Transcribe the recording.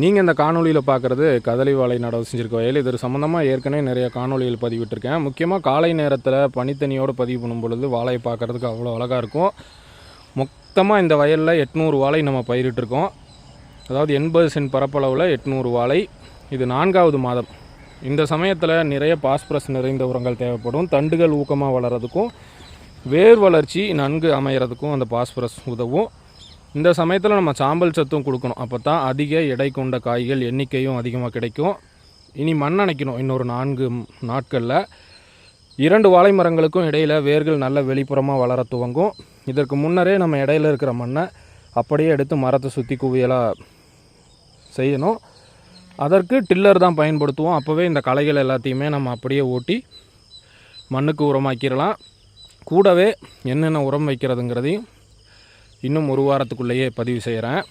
நீங்கள் இந்த காணொளியில் பார்க்குறது கதலி வாழை நடவு செஞ்சிருக்க வயல் இது சம்மந்தமாக ஏற்கனவே நிறைய காணொளிகள் பதிவிட்டிருக்கேன். முக்கியமாக காலை நேரத்தில் பனித்தனியோடு பதிவு பண்ணும் பொழுது வாழையை பார்க்குறதுக்கு அவ்வளோ அழகாக இருக்கும். மொத்தமாக இந்த வயலில் எட்நூறு வாழை நம்ம பயிரிட்டிருக்கோம். அதாவது எண்பது சென்ட் பரப்பளவில் எட்நூறு வாழை. இது நான்காவது மாதம். இந்த சமயத்தில் நிறைய பாஸ்பரஸ் நிறைந்த உரங்கள் தேவைப்படும். தண்டுகள் ஊக்கமாக வளர்கிறதுக்கும் வேர் வளர்ச்சி நன்கு அமைகிறதுக்கும் அந்த பாஸ்பரஸ் உதவும். இந்த சமயத்தில் நம்ம சாம்பல் சத்தும் கொடுக்கணும். அப்போ தான் அதிக எடை கொண்ட காய்கள் எண்ணிக்கையும் அதிகமாக கிடைக்கும். இனி மண் அணைக்கணும். இன்னொரு நான்கு நாட்களில் இரண்டு வாழை மரங்களுக்கும் இடையில் வேர்கள் நல்ல வெளிப்புறமாக வளர துவங்கும். இதற்கு முன்னரே நம்ம இடையில இருக்கிற மண்ணை அப்படியே எடுத்து மரத்தை சுற்றி குவியலாக செய்யணும். அதற்கு டில்லர் தான் பயன்படுத்துவோம். அப்போவே இந்த களைகள் எல்லாத்தையுமே நம்ம அப்படியே ஓட்டி மண்ணுக்கு உரமாக்கிடலாம். கூடவே என்னென்ன உரம் வைக்கிறதுங்கிறதையும் இன்னும் ஒரு வாரத்துக்குள்ளேயே பதிவு செய்கிறேன்.